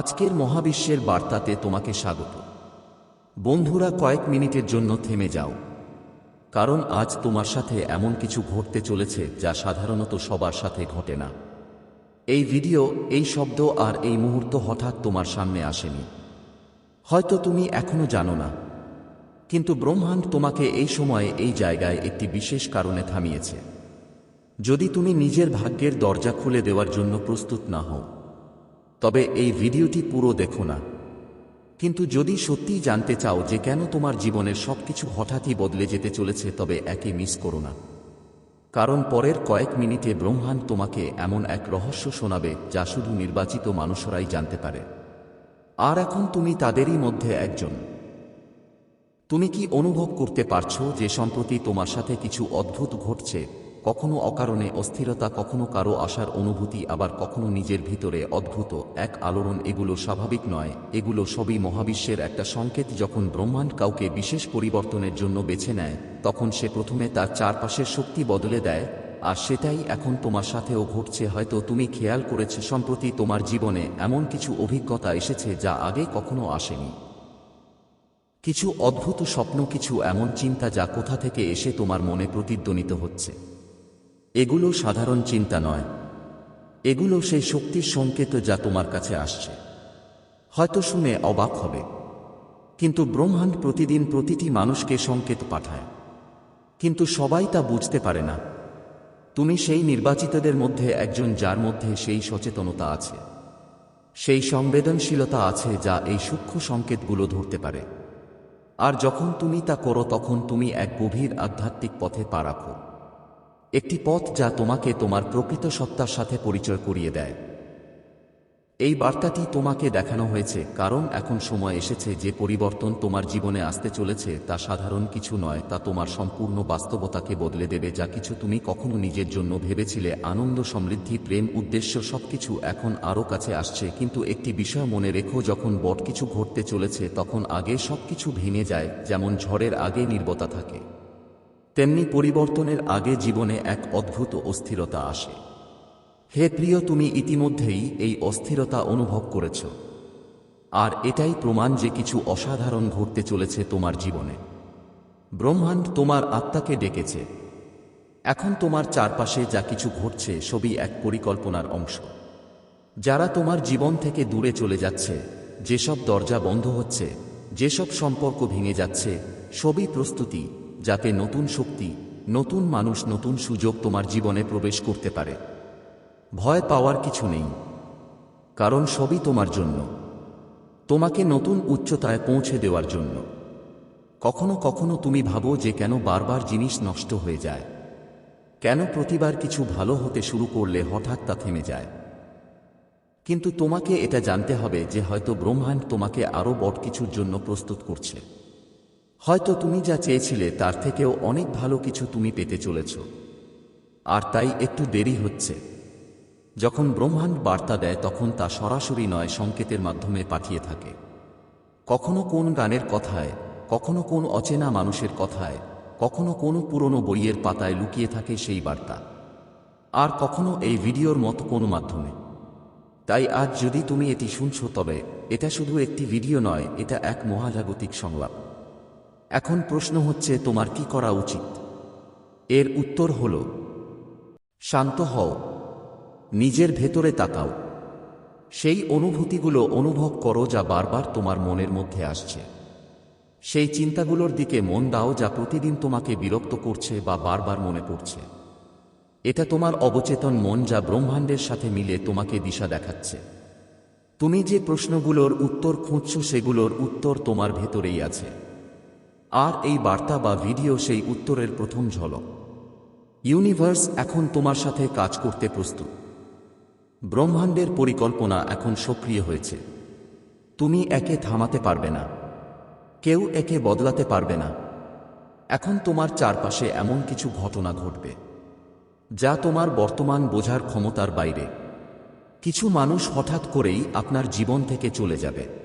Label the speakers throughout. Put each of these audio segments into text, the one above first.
Speaker 1: আজকের মহাবিশ্বের বার্তাতে তোমাকে স্বাগত। বন্ধুরা, কয়েক মিনিটের জন্য থেমে যাও। কারণ আজ তোমার সাথে এমন কিছু ঘটতে চলেছে যা সাধারণত সবার সাথে ঘটে না। এই ভিডিও, এই শব্দ আর এই মুহূর্ত হঠাৎ তোমার সামনে আসেনি। হয়তো তুমি এখনও জানো না, কিন্তু ব্রহ্মাণ্ড তোমাকে এই সময়ে এই জায়গায় একটি বিশেষ কারণে থামিয়েছে। যদি তুমি নিজের ভাগ্যের দরজা খুলে দেওয়ার জন্য প্রস্তুত না হও তবে এই ভিডিওটি পুরো দেখো না। কিন্তু যদি সত্যিই জানতে চাও যে কেন তোমার জীবনের সবকিছু হঠাৎই বদলে যেতে চলেছে, তবে একে মিস করো না। কারণ পরের কয়েক মিনিটে ব্রহ্মাণ্ড তোমাকে এমন এক রহস্য শোনাবে যা শুধু নির্বাচিত মানুষরাই জানতে পারে। আর এখন তুমি তাদেরই মধ্যে একজন। তুমি কি অনুভব করতে পারছ যে সম্প্রতি তোমার সাথে কিছু অদ্ভুত ঘটছে? কখনো অকারণে অস্থিরতা, কখনো কারও আসার অনুভূতি, আবার কখনো নিজের ভিতরে অদ্ভুত, এক আলোড়ন, এগুলো স্বাভাবিক নয়। এগুলো সবই মহাবিশ্বের একটা সংকেত যখন ব্রহ্মাণ্ড কাউকে বিশেষ পরিবর্তনের জন্য বেছে নেয়, তখন সে প্রথমে তার চারপাশের শক্তি বদলে দেয়, আর সেটাই এখন তোমার সাথেও ঘটছে। হয়তো তুমি খেয়াল করেছ, সম্প্রতি তোমার জীবনে এমন কিছু অভিজ্ঞতা এসেছে যা আগে কখনো আসেনি। কিছু অদ্ভুত স্বপ্ন, কিছু এমন চিন্তা যা কোথা থেকে এসে তোমার মনে প্রতিধ্বনিত হচ্ছে। এগুলো সাধারণ চিন্তা নয়। এগুলো সেই শক্তির সংকেত যা তোমার কাছে আসছে। হয়তো শুনে অবাক হবে। কিন্তু ব্রহ্মাণ্ড প্রতিদিন প্রতিটি মানুষকে সংকেত পাঠায়। কিন্তু সবাই তা বুঝতে পারে না। তুমি সেই নির্বাচিতদের মধ্যে একজন যার মধ্যে সেই সচেতনতা আছে। সেই সংবেদনশীলতা আছে যা এই সূক্ষ্ম সংকেতগুলো ধরতে পারে। আর যখন তুমি তা করো তখন তুমি এক গভীর আধ্যাত্মিক পথে পা রাখো। একটি পথ যা তোমাকে তোমার প্রকৃত সত্তার সাথে পরিচয় করিয়ে দেয়। এই বার্তাটি তোমাকে দেখানো হয়েছে, কারণ এখন সময় এসেছে যে পরিবর্তন তোমার জীবনে আসতে চলেছে, তা সাধারণ কিছু নয়, তা তোমার সম্পূর্ণ বাস্তবতাকে বদলে দেবে, যা কিছু তুমি কখনো নিজের জন্য ভেবেছিলে। আনন্দ, সমৃদ্ধি, প্রেম, উদ্দেশ্য সবকিছু এখন আরও কাছে আসছে, কিন্তু একটি বিষয় মনে রেখো, যখন বট কিছু ঘটতে চলেছে, তখন আগে সবকিছু ভেঙে যায়, যেমন ঝড়ের আগে নির্বতা থাকে। তেমনি পরিবর্তনের আগে জীবনে এক অদ্ভুত অস্থিরতা আসে। হে প্রিয়, তুমি ইতিমধ্যেই এই অস্থিরতা অনুভব করেছ। আর এটাই প্রমাণ যে কিছু অসাধারণ ঘটতে চলেছে তোমার জীবনে। ব্রহ্মাণ্ড তোমার আত্মাকে ডেকেছে। এখন তোমার চারপাশে যা কিছু ঘটছে সবই এক পরিকল্পনার অংশ। যারা তোমার জীবন থেকে দূরে চলে যাচ্ছে, যেসব দরজা বন্ধ হচ্ছে, যেসব সম্পর্ক ভেঙে যাচ্ছে, সবই প্রস্তুতি যাতে নতুন শক্তি, নতুন মানুষ, নতুন সুযোগ তোমার জীবনে প্রবেশ করতে পারে। ভয় পাওয়ার কিছু নেই, কারণ সবই তোমার জন্য। তোমাকে নতুন উচ্চতায় পৌঁছে দেওয়ার জন্য। কখনো কখনো তুমি ভাবো যে কেন বারবার জিনিস নষ্ট হয়ে যায়। কেন প্রতিবার কিছু ভালো হতে শুরু করলে হঠাৎ তা থেমে যায়? কিন্তু তোমাকে এটা জানতে হবে যে হয়তো ব্রহ্মাণ্ড তোমাকে আরও বড় কিছুর জন্য প্রস্তুত করছে। হয়তো তুমি যা চেয়েছিলে তার থেকেও অনেক ভালো কিছু তুমি পেতে চলেছ। আর তাই একটু দেরি হচ্ছে। যখন ব্রহ্মাণ্ড বার্তা দেয়, তখন তা সরাসরি নয়, সংকেতের মাধ্যমে পাঠিয়ে থাকে। কখনো কোন গানের কথায়, কখনো কোন অচেনা মানুষের কথায়, কখনো কোনো পুরনো বইয়ের পাতায় লুকিয়ে থাকে সেই বার্তা। আর কখনো এই ভিডিওর মতো কোনো মাধ্যমে। তাই আজ যদি তুমি এটি শুনছ, তবে এটা শুধু একটি ভিডিও নয়, এটা এক মহাজাগতিক সংলাপ। এখন প্রশ্ন হচ্ছে, তোমার কি করা উচিত? এর উত্তর হল, শান্ত হও, নিজের ভেতরে তাকাও। সেই অনুভূতিগুলো অনুভব করো যা বারবার তোমার মনের মধ্যে আসছে। সেই চিন্তাগুলোর দিকে মন দাও যা প্রতিদিন তোমাকে বিরক্ত করছে বা বারবার মনে পড়ছে। এটা তোমার অবচেতন মন যা ব্রহ্মাণ্ডের সাথে মিলে তোমাকে দিশা দেখাচ্ছে। তুমি যে প্রশ্নগুলোর উত্তর খুঁজছ, সেগুলোর উত্তর তোমার ভেতরেই আছে। আর এই বার্তা বা ভিডিও সেই উত্তরের প্রথম ঝলক। ইউনিভার্স এখন তোমার সাথে কাজ করতে প্রস্তুত। ব্রহ্মাণ্ডের পরিকল্পনা এখন সক্রিয় হয়েছে। তুমি একে থামাতে পারবে না। কেউ একে বদলাতে পারবে না। এখন তোমার চারপাশে এমন কিছু ঘটনা ঘটবে, যা তোমার বর্তমান বোঝার ক্ষমতার বাইরে। কিছু মানুষ হঠাৎ করেই আপনার জীবন থেকে চলে যাবে।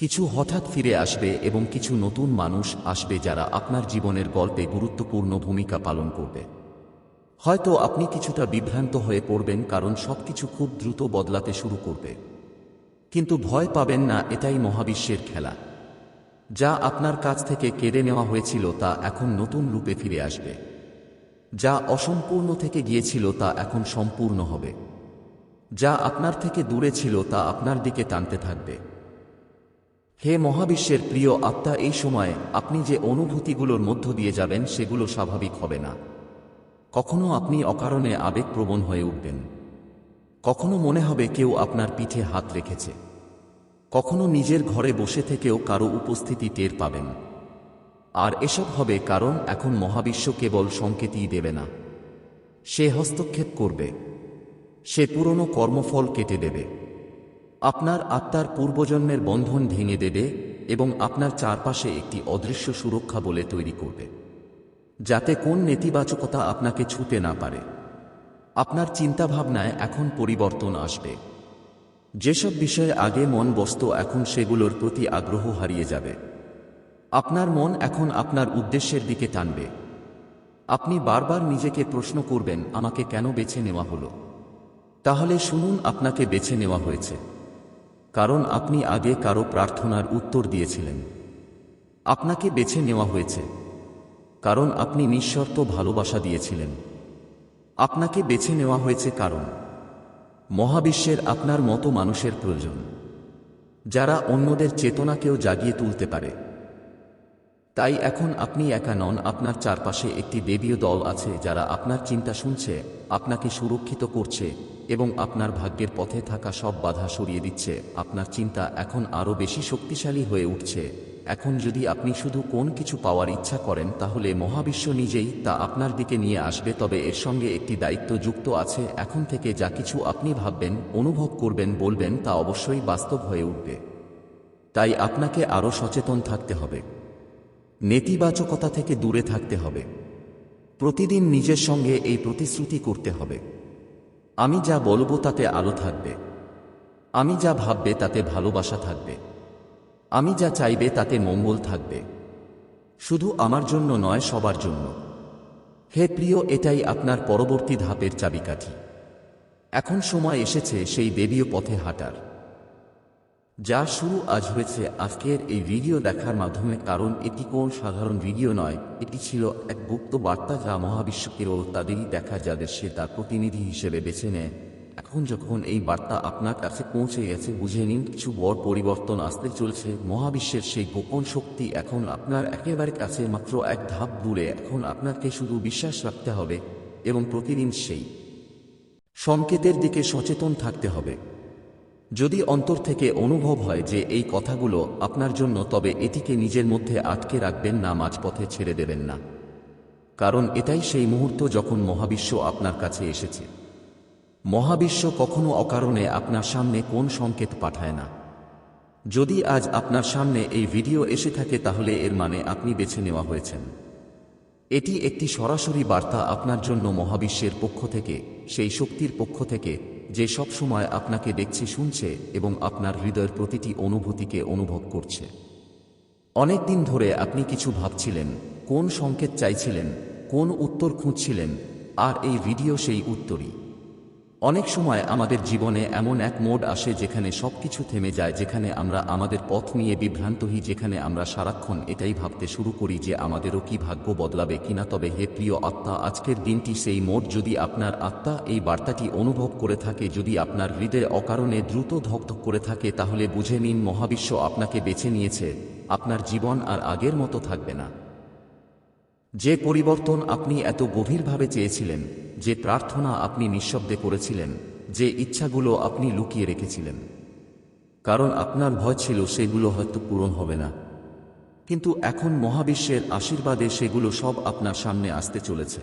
Speaker 1: কিছু হঠাৎ ফিরে আসবে এবং কিছু নতুন মানুষ আসবে যারা আপনার জীবনের গল্পে গুরুত্বপূর্ণ ভূমিকা পালন করবে। হয়তো আপনি কিছুটা বিভ্রান্ত হয়ে পড়বেন কারণ সবকিছু খুব দ্রুত বদলাতে শুরু করবে। কিন্তু ভয় পাবেন না, এটাই মহাবিশ্বের খেলা। যা আপনার কাছ থেকে কেড়ে নেওয়া হয়েছিল তা এখন নতুন রূপে ফিরে আসবে। যা অসম্পূর্ণ থেকে গিয়েছিল তা এখন সম্পূর্ণ হবে। যা আপনার থেকে দূরে ছিল তা আপনার দিকে টানতে থাকবে। হে মহাবিশ্বের প্রিয় আত্মা, এই সময় আপনি যে অনুভূতিগুলোর মধ্য দিয়ে যাবেন, সেগুলো স্বাভাবিক হবে না। কখনো আপনি অকারণে আবেগপ্রবণ হয়ে উঠবেন। কখনো মনে হবে কেউ আপনার পিঠে হাত রেখেছে। কখনো নিজের ঘরে বসে থেকেও কারও উপস্থিতি টের পাবেন। আর এসব হবে কারণ এখন মহাবিশ্ব কেবল সংকেতই দেবে না। সে হস্তক্ষেপ করবে। সে পুরনো কর্মফল কেটে দেবে। আপনার আত্মার পূর্বজন্মের বন্ধন ভেঙে দেবে এবং আপনার চারপাশে একটি অদৃশ্য সুরক্ষা বলে তৈরি করবে, যাতে কোন নেতিবাচকতা আপনাকে ছুতে না পারে। আপনার চিন্তাভাবনায় এখন পরিবর্তন আসবে। যেসব বিষয়ে আগে মন বসত, এখন সেগুলোর প্রতি আগ্রহ হারিয়ে যাবে। আপনার মন এখন আপনার উদ্দেশ্যের দিকে টানবে। আপনি বারবার নিজেকে প্রশ্ন করবেন, আমাকে কেন বেছে নেওয়া হলো? তাহলে শুনুন, আপনাকে বেছে নেওয়া হয়েছে। কারণ আপনি আগে কারও প্রার্থনার উত্তর দিয়েছিলেন। আপনাকে বেছে নেওয়া হয়েছে। কারণ আপনি নিঃশর্ত ভালোবাসা দিয়েছিলেন। আপনাকে বেছে নেওয়া হয়েছে কারণ মহাবিশ্বের আপনার মতো মানুষের প্রয়োজন, যারা অন্যদের চেতনাকেও জাগিয়ে তুলতে পারে। তাই এখন আপনি একা নন, আপনার চারপাশে একটি দেবীয় দল আছে যারা আপনার চিন্তা শুনছে, আপনাকে সুরক্ষিত করছে এবং আপনার ভাগ্যের পথে থাকা সব বাধা সরিয়ে দিচ্ছে। আপনার চিন্তা এখন আরও বেশি শক্তিশালী হয়ে উঠছে। এখন যদি আপনি শুধু কোন কিছু পাওয়ার ইচ্ছা করেন, তাহলে মহাবিশ্ব নিজেই তা আপনার দিকে নিয়ে আসবে। তবে এর সঙ্গে একটি দায়িত্ব যুক্ত আছে। এখন থেকে যা কিছু আপনি ভাববেন, অনুভব করবেন, বলবেন, তা অবশ্যই বাস্তব হয়ে উঠবে। তাই আপনাকে আরও সচেতন থাকতে হবে। নেতিবাচকতা থেকে দূরে থাকতে হবে। প্রতিদিন নিজের সঙ্গে এই প্রতিশ্রুতি করতে হবে। আমি যা বলব তাতে আলো থাকবে। আমি যা ভাববে তাতে ভালোবাসা থাকবে। আমি যা চাইবে তাতে মঙ্গল থাকবে। শুধু আমার জন্য নয়, সবার জন্য। হে প্রিয়, এটাই আপনার পরবর্তী ধাপের চাবিকাঠি। এখন সময় এসেছে সেই দেবীয় পথে হাঁটার। যা শুরু আজ হয়েছে, আজকের এই ভিডিও দেখার মাধ্যমে। কারণ এটি কোন সাধারণ ভিডিও নয়, এটি ছিল এক গুপ্ত বার্তা যা মহাবিশ্ব কেবল তাদেরই দেখা যাদের সে তার প্রতিনিধি হিসেবে বেছে নেয়। এখন যখন এই বার্তা আপনার কাছে পৌঁছে গেছে, বুঝে নিন, কিছু বড় পরিবর্তন আসতে চলছে। মহাবিশ্বের সেই গোপন শক্তি এখন আপনার একেবারে কাছে মাত্র এক ধাপ দূরে। এখন আপনাকে শুধু বিশ্বাস রাখতে হবে এবং প্রতিদিন সেই সংকেতের দিকে সচেতন থাকতে হবে। যদি অন্তর থেকে অনুভব হয় যে এই কথাগুলো আপনার জন্য, তবে এটিকে নিজের মধ্যে আটকে রাখবেন না, মাঝপথে ছেড়ে দেবেন না। কারণ এটাই সেই মুহূর্ত যখন মহাবিশ্ব আপনার কাছে এসেছে। মহাবিশ্ব কখনো অকারণে আপনার সামনে কোন সংকেত পাঠায় না। যদি আজ আপনার সামনে এই ভিডিও এসে থাকে, তাহলে এর মানে আপনি বেছে নেওয়া হয়েছেন। এটি একটি সরাসরি বার্তা আপনার জন্য মহাবিশ্বের পক্ষ থেকে, সেই শক্তির পক্ষ থেকে যে সব সময় আপনাকে দেখছে, শুনছে এবং আপনার হৃদয়ের প্রতিটি অনুভূতিকে অনুভব করছে। অনেক দিন ধরে আপনি কিছু ভাবছিলেন, কোন সংকেত চাইছিলেন, কোন উত্তর খুঁজছিলেন, আর এই ভিডিও সেই উত্তরই। অনেক সময় আমাদের জীবনে এমন এক মোড আসে যেখানে সবকিছু থেমে যায়, যেখানে আমরা আমাদের পথ নিয়ে বিভ্রান্ত হই, যেখানে আমরা সারাক্ষণ এটাই ভাবতে শুরু করি যে আমাদেরও কি ভাগ্য বদলাবে কিনা। তবে হে প্রিয় আত্মা, আজকের দিনটি সেই মোড যদি আপনার আত্মা এই বার্তাটি অনুভব করে থাকে, যদি আপনার হৃদয়ে অকারণে দ্রুত ধকধক করে থাকে, তাহলে বুঝে নিন মহাবিশ্ব আপনাকে বেছে নিয়েছে। আপনার জীবন আর আগের মতো থাকবে না। যে পরিবর্তন আপনি এত গভীরভাবে চেয়েছিলেন, যে প্রার্থনা আপনি নিঃশব্দে করেছিলেন, যে ইচ্ছাগুলো আপনি লুকিয়ে রেখেছিলেন। কারণ আপনার ভয় ছিল সেগুলো হয়তো পূরণ হবে না। কিন্তু এখন মহাবিশ্বের আশীর্বাদে সেগুলো সব আপনার সামনে আসতে চলেছে।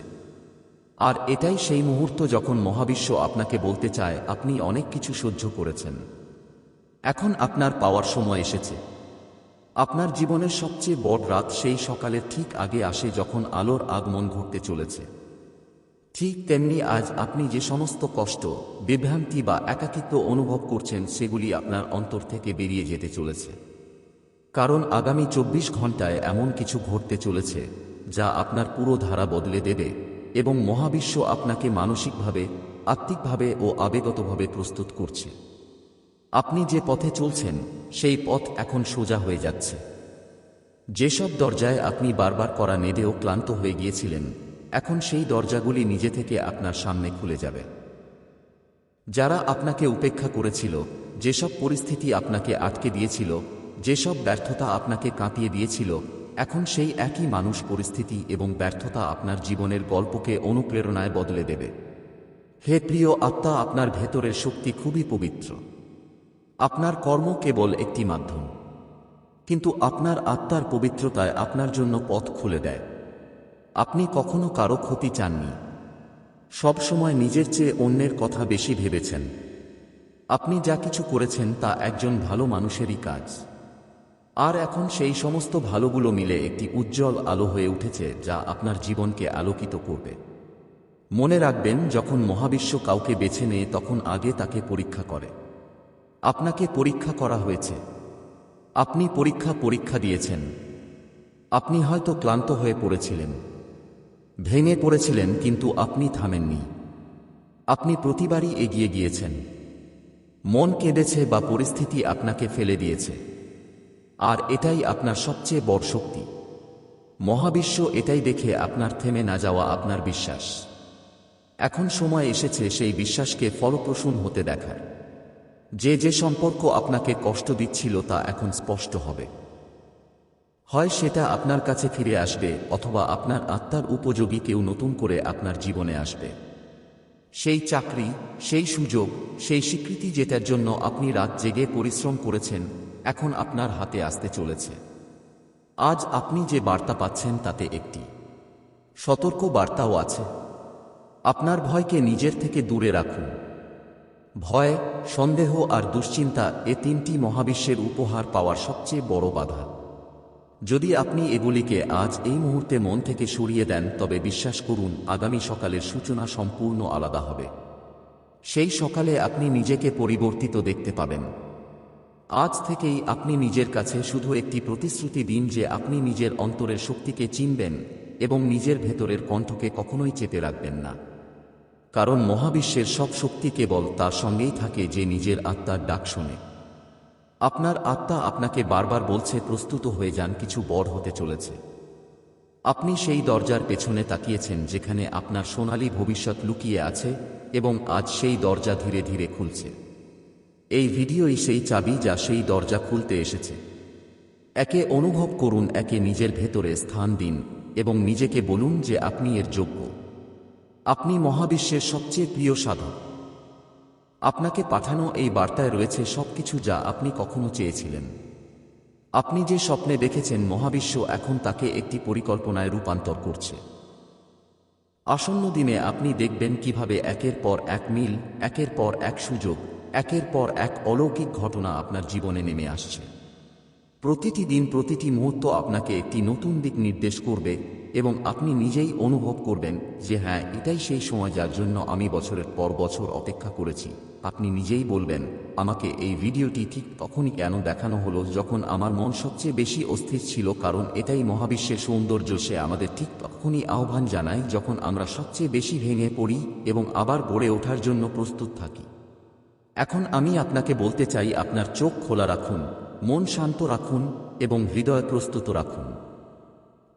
Speaker 1: আর এটাই সেই মুহূর্ত যখন মহাবিশ্ব আপনাকে বলতে চায়, আপনি অনেক কিছু সহ্য করেছেন। এখন আপনার পাওয়ার সময় এসেছে। আপনার জীবনের সবচেয়ে বড় রাত সেই সকালের ঠিক আগে আসে যখন আলোর আগমন ঘটতে চলেছে। ঠিক তেমনি আজ আপনি যে সমস্ত কষ্ট, বিভ্রান্তি বা একাকিত্ব অনুভব করছেন সেগুলি আপনার অন্তর থেকে বেরিয়ে যেতে চলেছে। কারণ আগামী চব্বিশ ঘন্টায় এমন কিছু ঘটতে চলেছে, যা আপনার পুরো ধারা বদলে দেবে এবং মহাবিশ্ব আপনাকে মানসিকভাবে, আত্মিকভাবে ও আবেগতভাবে প্রস্তুত করছে। আপনি যে পথে চলছেন, সেই পথ এখন সোজা হয়ে যাচ্ছে। যেসব দরজায় আপনি বারবার করা নেদেও ক্লান্ত হয়ে গিয়েছিলেন, এখন সেই দরজাগুলি নিজে থেকে আপনার সামনে খুলে যাবে। যারা আপনাকে উপেক্ষা করেছিল, যেসব পরিস্থিতি আপনাকে আটকে দিয়েছিল, যেসব ব্যর্থতা আপনাকে কাঁপিয়ে দিয়েছিল, এখন সেই একই মানুষ পরিস্থিতি এবং ব্যর্থতা আপনার জীবনের গল্পকে অনুপ্রেরণায় বদলে দেবে। হে প্রিয় আত্মা, আপনার ভেতরের শক্তি খুবই পবিত্র। আপনার কর্ম কেবল একটি মাধ্যম। কিন্তু আপনার আত্মার পবিত্রতায় আপনার জন্য পথ খুলে দেয়। আপনি কখনো কারও ক্ষতি চাননি। সবসময় নিজের চেয়ে অন্যের কথা বেশি ভেবেছেন। আপনি যা কিছু করেছেন তা একজন ভালো মানুষেরই কাজ। আর এখন সেই সমস্ত ভালোগুলো মিলে একটি উজ্জ্বল আলো হয়ে উঠেছে যা আপনার জীবনকে আলোকিত করবে। মনে রাখবেন, যখন মহাবিশ্ব কাউকে বেছে নেয়, তখন আগে তাকে পরীক্ষা করে। আপনাকে পরীক্ষা করা হয়েছে। আপনি পরীক্ষা পরীক্ষা দিয়েছেন। আপনি হয়তো ক্লান্ত হয়ে পড়েছিলেন। ভেঙে পড়েছিলেন, কিন্তু আপনি থামেননি। আপনি প্রতিবারই এগিয়ে গিয়েছেন। মন কেঁদেছে বা পরিস্থিতি আপনাকে ফেলে দিয়েছে। আর এটাই আপনার সবচেয়ে বড় শক্তি। মহাবিশ্ব এটাই দেখে আপনার থেমে না যাওয়া আপনার বিশ্বাস। এখন সময় এসেছে সেই বিশ্বাসকে ফলপ্রসূন হতে দেখার। যে যে সম্পর্ক আপনাকে কষ্ট দিচ্ছিল তা এখন স্পষ্ট হবে। হয় সেটা আপনার কাছে ফিরে আসবে, অথবা আপনার আত্মার উপযোগী কেউ নতুন করে আপনার জীবনে আসবে। সেই চাকরি, সেই সুযোগ, সেই স্বীকৃতি যেটার জন্য আপনি রাত জেগে পরিশ্রম করেছেন, এখন আপনার হাতে আসতে চলেছে। আজ আপনি যে বার্তা পাচ্ছেন তাতে একটি। সতর্ক বার্তাও আছে। আপনার ভয়কে নিজের থেকে দূরে রাখুন। ভয়, সন্দেহ আর দুশ্চিন্তা এ তিনটি মহাবিশ্বের উপহার পাওয়ার সবচেয়ে বড় বাধা। যদি আপনি এগুলিকে আজ এই মুহূর্তে মন থেকে সরিয়ে দেন, তবে বিশ্বাস করুন, আগামী সকালের সূচনা সম্পূর্ণ আলাদা হবে। সেই সকালে আপনি নিজেকে পরিবর্তিত দেখতে পাবেন। আজ থেকেই আপনি নিজের কাছে শুধু একটি প্রতিশ্রুতি দিন যে আপনি নিজের অন্তরের শক্তিকে চিনবেন এবং নিজের ভেতরের কণ্ঠকে কখনোই চেপে রাখবেন না। কারণ মহাবিশ্বের সব শক্তি কেবল তার সঙ্গেই থাকে যে নিজের আত্মার ডাক শোনে। আপনার আত্মা আপনাকে বারবার বলছে, প্রস্তুত হয়ে যান, কিছু বড় হতে চলেছে। আপনি সেই দরজার পেছনে তাকিয়েছেন যেখানে আপনার সোনালী ভবিষ্যৎ লুকিয়ে আছে এবং আজ সেই দরজা ধীরে ধীরে খুলছে। এই ভিডিওই সেই চাবি যা সেই দরজা খুলতে এসেছে। একে অনুভব করুন, একে নিজের ভেতরে স্থান দিন এবং নিজেকে বলুন যে আপনি এর যোগ্য। আপনি মহাবিশ্বের সবচেয়ে প্রিয় সাধক। আপনাকে পাঠানো এই বার্তায় রয়েছে সবকিছু যা আপনি কখনো চেয়েছিলেন। আপনি যে স্বপ্নে দেখেছেন মহাবিশ্ব এখন তাকে একটি পরিকল্পনায় রূপান্তর করছে। আসন্ন দিনে আপনি দেখবেন কীভাবে একের পর এক মিল, একের পর এক সুযোগ, একের পর এক অলৌকিক ঘটনা আপনার জীবনে নেমে আসছে। প্রতিটি দিন প্রতিটি মুহূর্ত আপনাকে একটি নতুন দিক নির্দেশ করবে এবং আপনি নিজেই অনুভব করবেন যে হ্যাঁ এটাই সেই সময় যার জন্য আমি বছরের পর বছর অপেক্ষা করেছি। আপনি নিজেই বলবেন, আমাকে এই ভিডিওটি ঠিক তখনই কেন দেখানো হলো যখন আমার মন সবচেয়ে বেশি অস্থির ছিল কারণ এটাই মহাবিশ্বের সৌন্দর্য সে আমাদের ঠিক তখনই আহ্বান জানায় যখন আমরা সবচেয়ে বেশি ভেঙে পড়ি এবং আবার গড়ে ওঠার জন্য প্রস্তুত থাকি। এখন আমি আপনাকে বলতে চাই, আপনার চোখ খোলা রাখুন, মন শান্ত রাখুন এবং হৃদয় প্রস্তুত রাখুন।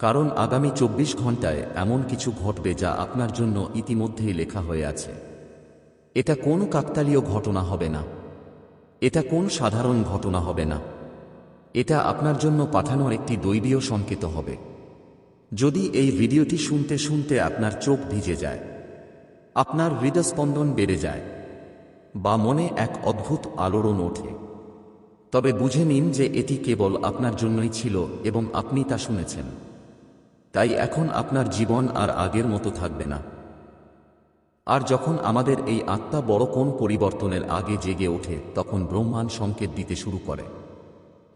Speaker 1: কারণ আগামী চব্বিশ ঘন্টায় এমন কিছু ঘটবে যা আপনার জন্য ইতিমধ্যেই লেখা হয়ে আছে। এটা কোনো কাকতালীয় ঘটনা হবে না। এটা কোন সাধারণ ঘটনা হবে না। এটা আপনার জন্য পাঠানো একটি দৈবীয় সংকেত হবে। যদি এই ভিডিওটি শুনতে শুনতে আপনার চোখ ভিজে যায়, আপনার হৃদস্পন্দন বেড়ে যায়, বা মনে এক অদ্ভুত আলোড়ন ওঠে, তবে বুঝে নিন যে এটি কেবল আপনার জন্যই ছিল এবং আপনি তা শুনেছেন। তাই এখন আপনার জীবন আর আগের মতো থাকবে না। আর যখন আমাদের এই আত্মা বড় কোন পরিবর্তনের আগে জেগে ওঠে, তখন ব্রহ্মাণ্ড সংকেত দিতে শুরু করে।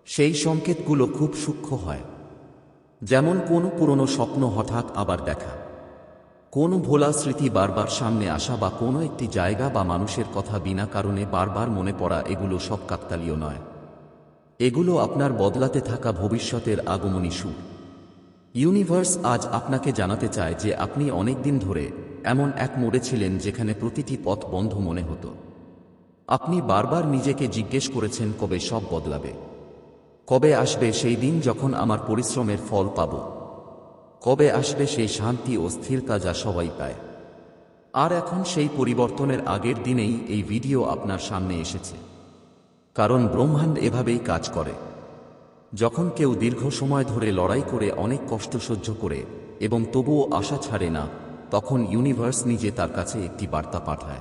Speaker 1: সেই সংকেতগুলো খুব সূক্ষ্ম হয়। যেমন কোনো পুরনো স্বপ্ন হঠাৎ আবার দেখা। কোন ভোলা স্মৃতি বারবার সামনে আসা বা কোনো একটি জায়গা বা মানুষের কথা বিনা কারণে বারবার মনে পড়া, এগুলো সব কাকতালীয় নয়। এগুলো আপনার বদলাতে থাকা ভবিষ্যতের আগমনী সুর। ইউনিভার্স আজ আপনাকে জানাতে চায় যে আপনি অনেক দিন ধরে এমন এক মোড়ে ছিলেন যেখানে প্রতিটি পথ বন্ধ মনে হতো। আপনি বারবার নিজেকে জিজ্ঞেস করেছেন কবে সব বদলাবে। কবে আসবে সেই দিন যখন আমার পরিশ্রমের ফল পাব। কবে আসবে সেই শান্তি ও স্থিরতা যা সবাই পায়। আর এখন সেই পরিবর্তনের আগের দিনেই এই ভিডিও আপনার সামনে এসেছে। কারণ ব্রহ্মাণ্ড এভাবেই কাজ করে। যখন কেউ দীর্ঘ সময় ধরে লড়াই করে অনেক কষ্ট সহ্য করে এবং তবুও আশা ছাড়ে না, তখন ইউনিভার্স নিজে তার কাছে একটি বার্তা পাঠায়।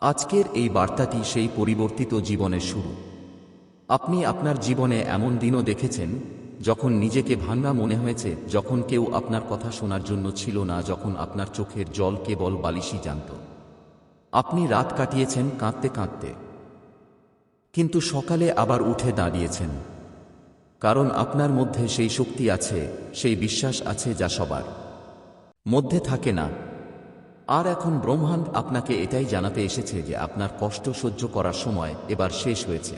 Speaker 1: আজকের এই বার্তাটি সেই পরিবর্তিত জীবনের শুরু। আপনি আপনার জীবনে এমন দিনও দেখেছেন, যখন নিজেকে ভাঙ্গা মনে হয়েছে, যখন কেউ আপনার কথা শোনার জন্য ছিল না, যখন আপনার চোখের জল কেবল বালিশই জানত। আপনি রাত কাটিয়েছেন কাঁদতে কাঁদতে। কিন্তু সকালে আবার উঠে দাঁড়িয়েছেন। কারণ আপনার মধ্যে সেই শক্তি আছে, সেই বিশ্বাস আছে যা সবার। মধ্যে থাকে না। আর এখন ব্রহ্মাণ্ড আপনাকে এটাই জানাতে এসেছে যে আপনার কষ্ট সহ্য করার সময় এবার শেষ হয়েছে।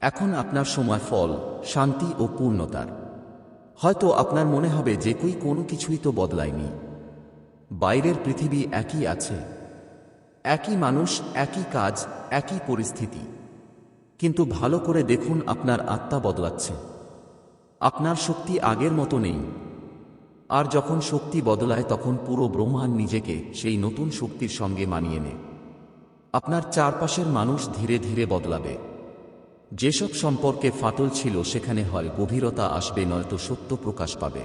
Speaker 1: এখন আপনার সময় ফল, শান্তি ও পূর্ণতার। হয়তো আপনার মনে হবে যে কই কোনো কিছুই তো বদলায়নি। বাইরের পৃথিবী একই আছে। একই মানুষ, একই কাজ, একই পরিস্থিতি। কিন্তু ভালো করে দেখুন আপনার আত্মা বদলাচ্ছে। আপনার শক্তি আগের মতো নেই। আর যখন শক্তি বদলায় তখন পুরো ব্রহ্মাণ্ড নিজেকে সেই নতুন শক্তির সঙ্গে মানিয়ে নেয়। আপনার চারপাশের মানুষ ধীরে ধীরে বদলাবে। যেসব সম্পর্কে ফাটল ছিল সেখানে হয় গভীরতা আসবে নয়তো সত্য প্রকাশ পাবে।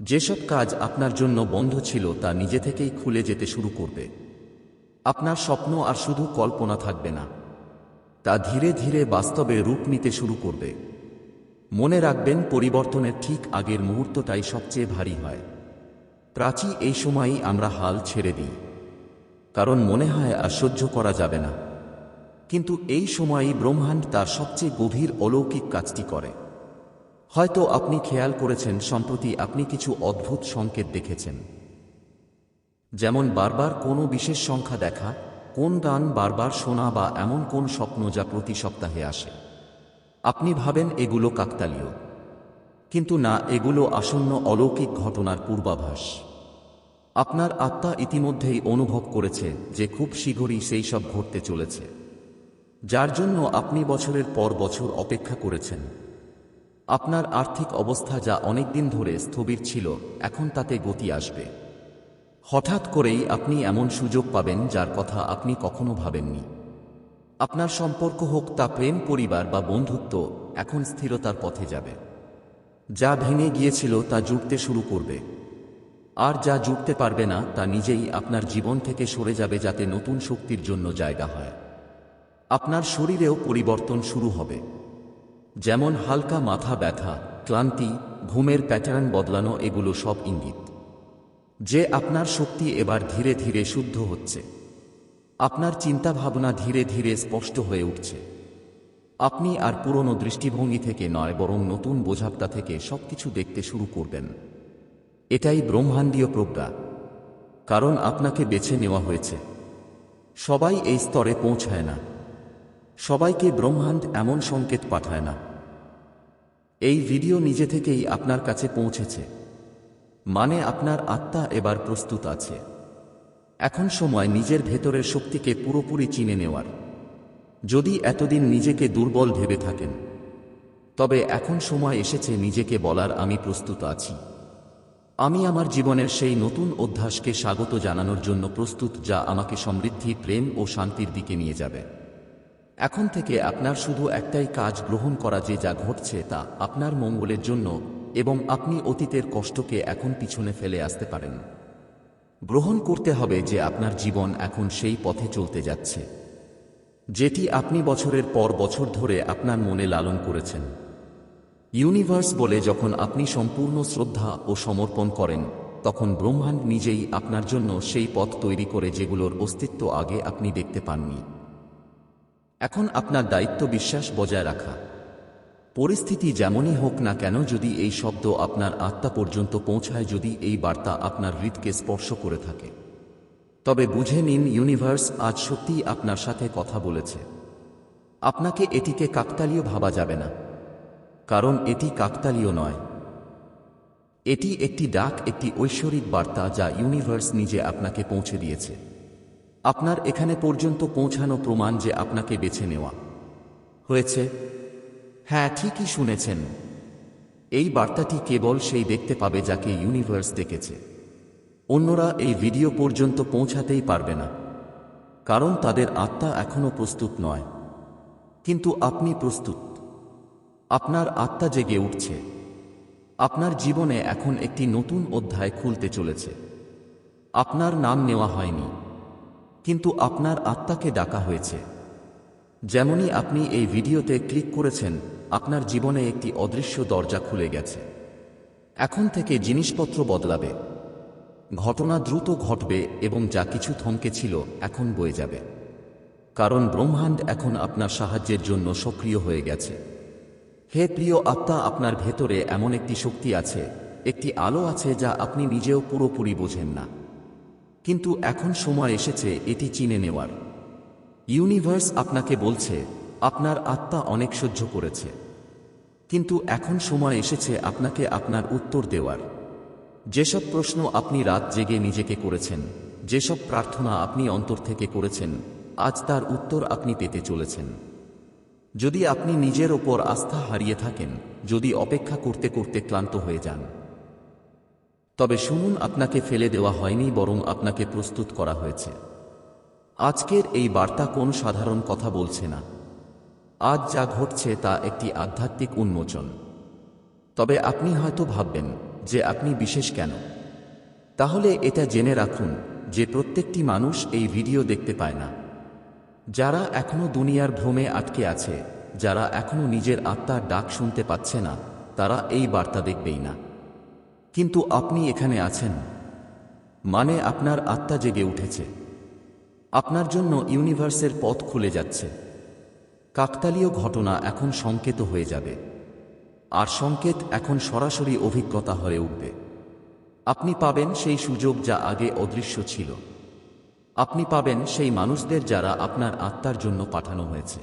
Speaker 1: যেসব কাজ আপনার জন্য বন্ধ ছিল তা নিজে থেকেই খুলে যেতে শুরু করবে। আপনার স্বপ্ন আর শুধু কল্পনা থাকবে না। তা ধীরে ধীরে বাস্তবে রূপ নিতে শুরু করবে। মনে রাখবেন, পরিবর্তনের ঠিক আগের মুহূর্তটাই সবচেয়ে ভারী হয়। প্রাচী এই সময়ই আমরা হাল ছেড়ে দিই। কারণ মনে হয় আর সহ্য করা যাবে না। কিন্তু এই সময়ই ব্রহ্মাণ্ড তার সবচেয়ে গভীর অলৌকিক কাজটি করে। হয়তো আপনি খেয়াল করেছেন, সম্প্রতি আপনি কিছু অদ্ভুত সংকেত দেখেছেন। যেমন বারবার কোনো বিশেষ সংখ্যা দেখা কোন গান বারবার শোনা বা এমন কোন স্বপ্ন যা প্রতি সপ্তাহে আসে? আপনি ভাবেন এগুলো কাকতালীয়। কিন্তু না, এগুলো আসন্ন অলৌকিক ঘটনার পূর্বাভাস। আপনার আত্মা ইতিমধ্যেই অনুভব করেছে যে খুব শীঘ্রই সেই সব ঘটতে চলেছে। যার জন্য আপনি বছরের পর বছর অপেক্ষা করেছেন। আপনার আর্থিক অবস্থা যা অনেকদিন ধরে স্থবির ছিল, এখন তাতে গতি আসবে। হঠাৎ করেই আপনি এমন সুযোগ পাবেন যার কথা আপনি কখনো ভাবেননি। আপনার সম্পর্ক হোক তা প্রেম, পরিবার বা বন্ধুত্ব, এখন স্থিরতার পথে যাবে। যা ভেঙে গিয়েছিল তা জুড়তে শুরু করবে। আর যা জুড়তে পারবে না, তা নিজেই আপনার জীবন থেকে সরে যাবে যাতে নতুন শক্তির জন্য জায়গা হয়। আপনার শরীরেও পরিবর্তন শুরু হবে। যেমন হালকা মাথা ব্যথা, ক্লান্তি, ঘুমের প্যাটার্ন বদলানো, এগুলো সব ইঙ্গিত। যে আপনার শক্তি এবার ধীরে ধীরে শুদ্ধ হচ্ছে। আপনার চিন্তাভাবনা ধীরে ধীরে স্পষ্ট হয়ে উঠছে। আপনি আর পুরনো দৃষ্টিভঙ্গি থেকে নয়, বরং নতুন বোঝাপটা থেকে সবকিছু দেখতে শুরু করবেন। এটাই ব্রহ্মাণ্ডীয় প্রজ্ঞা। কারণ আপনাকে বেছে নেওয়া হয়েছে। সবাই এই স্তরে পৌঁছায় না। সবাইকে ব্রহ্মাণ্ড এমন সংকেত পাঠায় না। এই ভিডিও নিজে থেকেই আপনার কাছে পৌঁছেছে। মানে আপনার আত্মা এবার প্রস্তুত আছে। এখন সময় নিজের ভেতরের শক্তিকে পুরোপুরি চিনে নেওয়ার। যদি এতদিন নিজেকে দুর্বল ভেবে থাকেন, তবে এখন সময় এসেছে নিজেকে বলার, আমি প্রস্তুত আছি। আমি আমার জীবনের সেই নতুন অধ্যাসকে স্বাগত জানানোর জন্য প্রস্তুত, যা আমাকে সমৃদ্ধি, প্রেম ও শান্তির দিকে নিয়ে যাবে। এখন থেকে আপনার শুধু একটাই কাজ গ্রহণ করা যে যা ঘটছে, তা আপনার মঙ্গলের জন্য এবং আপনি অতীতের কষ্টকে এখন পিছনে ফেলে আসতে পারেন। গ্রহণ করতে হবে যে আপনার জীবন এখন সেই পথে চলতে যাচ্ছে। যেটি আপনি বছরের পর বছর ধরে আপনার মনে লালন করেছেন। ইউনিভার্স বলে যখন আপনি সম্পূর্ণ শ্রদ্ধা ও সমর্পণ করেন, তখন ব্রহ্মাণ্ড নিজেই আপনার জন্য সেই পথ তৈরি করে যেগুলোর অস্তিত্ব আগে আপনি দেখতে পাননি। এখন আপনার দায়িত্ব বিশ্বাস বজায় রাখা। পরিস্থিতি যেমনই হোক না কেন, যদি এই শব্দ আপনার আত্মা পর্যন্ত পৌঁছায়, যদি এই বার্তা আপনার হৃদকে স্পর্শ করে থাকে। তবে বুঝে নিন, ইউনিভার্স আজ সত্যিই আপনার সাথে কথা বলেছে। আপনাকে এটিকে কাকতালীয় ভাবা যাবে না। কারণ এটি কাকতালীয় নয়। এটি একটি ডাক, একটি ঐশ্বরিক বার্তা যা ইউনিভার্স নিজে আপনাকে পৌঁছে দিয়েছে। আপনার এখানে পর্যন্ত পৌঁছানো প্রমাণ যে আপনাকে বেছে নেওয়া হয়েছে। হ্যাঁ ঠিকই শুনেছেন। এই বার্তাটি কেবল সেই দেখতে পাবে যাকে ইউনিভার্স দেখেছে। অন্যরা এই ভিডিও পর্যন্ত পৌঁছাতেই পারবে না। কারণ তাদের আত্মা এখনও প্রস্তুত নয়। কিন্তু আপনি প্রস্তুত। আপনার আত্মা জেগে উঠছে। আপনার জীবনে এখন একটি নতুন অধ্যায় খুলতে চলেছে। আপনার নাম নেওয়া হয়নি। কিন্তু আপনার আত্মাকে ডাকা হয়েছে। যেমনই আপনি এই ভিডিওতে ক্লিক করেছেন আপনার জীবনে একটি অদৃশ্য দরজা খুলে গেছে। এখন থেকে জিনিসপত্র বদলাবে। ঘটনা দ্রুত ঘটবে এবং যা কিছু থমকে ছিল এখন বয়ে যাবে। কারণ ব্রহ্মাণ্ড এখন আপনার সাহায্যের জন্য সক্রিয় হয়ে গেছে। হে প্রিয় আত্মা, আপনার ভেতরে এমন একটি শক্তি আছে, একটি আলো আছে যা আপনি নিজেও পুরোপুরি বোঝেন না। কিন্তু এখন সময় এসেছে এটি চিনে নেওয়ার। ইউনিভার্স আপনাকে বলছে, আপনার আত্মা অনেক সহ্য করেছে। কিন্তু এখন সময় এসেছে আপনাকে আপনার উত্তর দেওয়ার। যেসব প্রশ্ন আপনি রাত জেগে নিজেকে করেছেন, যেসব প্রার্থনা আপনি অন্তর থেকে করেছেন, আজ তার উত্তর আপনি পেতে চলেছেন। যদি আপনি নিজের ওপর আস্থা হারিয়ে থাকেন, যদি অপেক্ষা করতে করতে ক্লান্ত হয়ে যান। তবে শুনুন, আপনাকে ফেলে দেওয়া হয়নি, বরং আপনাকে প্রস্তুত করা হয়েছে। আজকের এই বার্তা কোন সাধারণ কথা বলছে না। আজ যা ঘটছে তা একটি আধ্যাত্মিক উন্মোচন। তবে আপনি হয়তো ভাববেন, যে আপনি বিশেষ কেন? তাহলে এটা জেনে রাখুন যে প্রত্যেকটি মানুষ এই ভিডিও দেখতে পায় না। যারা এখনও দুনিয়ার ভ্রমে আটকে আছে, যারা এখনও নিজের আত্মার ডাক শুনতে পাচ্ছে না, তারা এই বার্তা দেখবেই না। কিন্তু আপনি এখানে আছেন। মানে আপনার আত্মা জেগে উঠেছে। আপনার জন্য ইউনিভার্সের পথ খুলে যাচ্ছে। কাকতালীয় ঘটনা এখন সংকেত হয়ে যাবে। আর সংকেত এখন সরাসরি অভিজ্ঞতা হয়ে উঠবে। আপনি পাবেন সেই সুযোগ যা আগে অদৃশ্য ছিল। আপনি পাবেন সেই মানুষদের যারা আপনার আত্মার জন্য পাঠানো হয়েছে।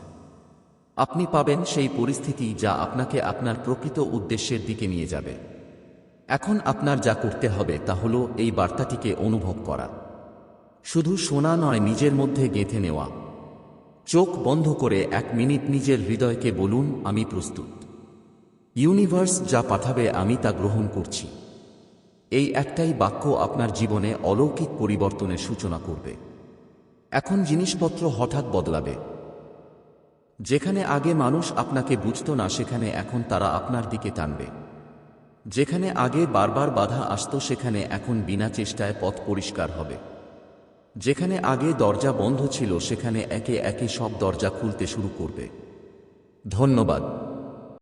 Speaker 1: আপনি পাবেন সেই পরিস্থিতি যা আপনাকে আপনার প্রকৃত উদ্দেশ্যের দিকে নিয়ে যাবে। এখন আপনার যা করতে হবে তা হল এই বার্তাটিকে অনুভব করা। শুধু শোনা নয়, নিজের মধ্যে গেঁথে নেওয়া। চোখ বন্ধ করে এক মিনিট নিজের হৃদয়কে বলুন, আমি প্রস্তুত। ইউনিভার্স যা পাঠাবে, আমি তা গ্রহণ করছি। এই একটাই বাক্য আপনার জীবনে অলৌকিক পরিবর্তনের সূচনা করবে। এখন জিনিসপত্র হঠাৎ বদলাবে। যেখানে আগে মানুষ আপনাকে বুঝত না, সেখানে এখন তারা আপনার দিকে টানবে। যেখানে আগে বারবার বাধা আসত, সেখানে এখন বিনা চেষ্টায় পথ পরিষ্কার হবে। যেখানে আগে দরজা বন্ধ ছিল সেখানে একে একে সব দরজা খুলতে শুরু করবে। ধন্যবাদ।